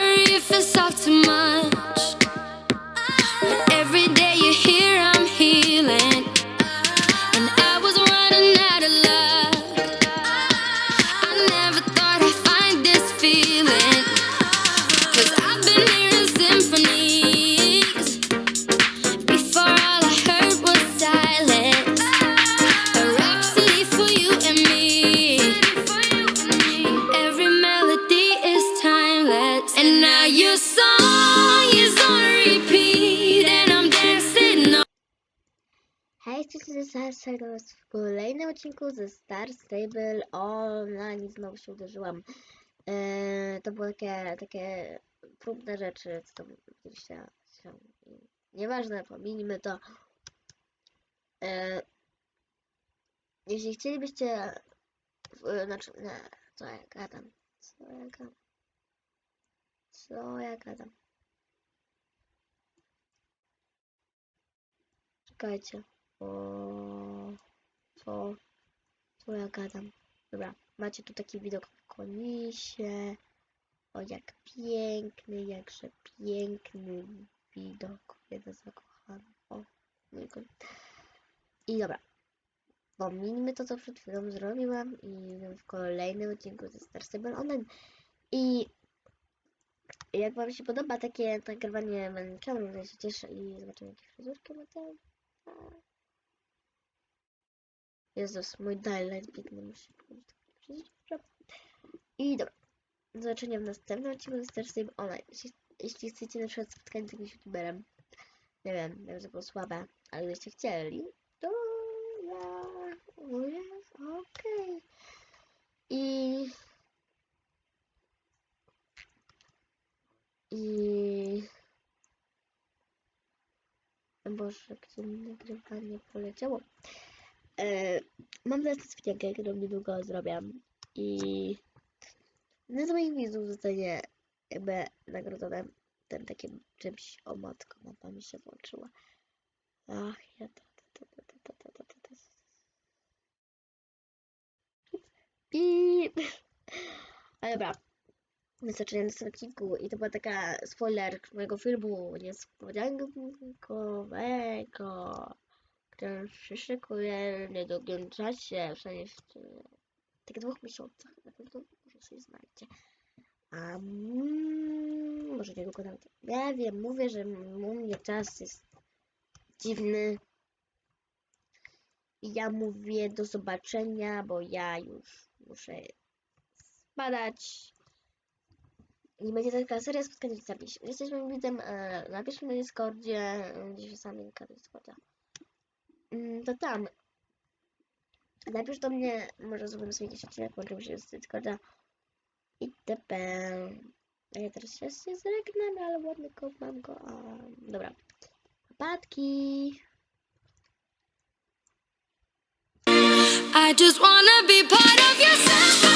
if it's all too much. Cześć, Sasha was w kolejnym odcinku ze Star Stable Online. Znowu się uderzyłam. Eee, to były takie, takie próbne rzeczy, co tam się, się... Nieważne, pominijmy to. Eee, jeśli chcielibyście... w- Znaczy, nie, co ja gadam? Co ja gadam? Co ja gadam? Czekajcie. O, co? Co ja gadam? Dobra, macie tu taki widok na konisie. O, jak piękny, jakże piękny widok. Jeden zakochany. O, mój koń. I dobra. Pominijmy to, co przed chwilą zrobiłam i w kolejnym odcinku ze Star Stable Online. I jak Wam się podoba takie nagrywanie kamerą, to się cieszę i zobaczymy, jakie fryzurki ma tam. Jezus, mój musi pójść. Dobra. I dobra. Do zobaczenia w następnym odcinku Stable Online. Jeśli, jeśli chcecie na przykład spotkać z jakimś youtuberem, nie wiem, wiem, że było słabe, ale gdybyście chcieli, to ja okej. I... I... Boże, gdzie mi nagrywanie poleciało. E, mam teraz spinkę, którą niedługo zrobię. I jeden z moich widzów zostanie jakby nagrodzone tym takim czymś. O matko, mapa mi się włączyła. Ach, ja to, to, to, to, to, to, to, to, to. Pip. Ale dobra. Wystarczająco na następnym odcinku i to była taka spoiler mojego filmu niespodziankowego, który w niedługim czasie, przynajmniej w tych dwóch miesiącach na pewno może coś znajdzie. A mm, może niedługo nawet. Ja wiem, mówię, że u mnie czas jest dziwny. I ja mówię do zobaczenia, bo ja już muszę spadać. I będzie taka seria spotkań z zapisz. Jesteś moim widzem, e, na Discordzie, e, gdzieś jest sam linka do Discorda. Mm, to tam. Napisz do mnie, może zrobimy sobie jakiś odcinek, łączymy się z Discorda. I TP. A ja teraz się zregnam, ale ładny kot mam go. A, dobra. Patki. I just wanna be part of your symphony.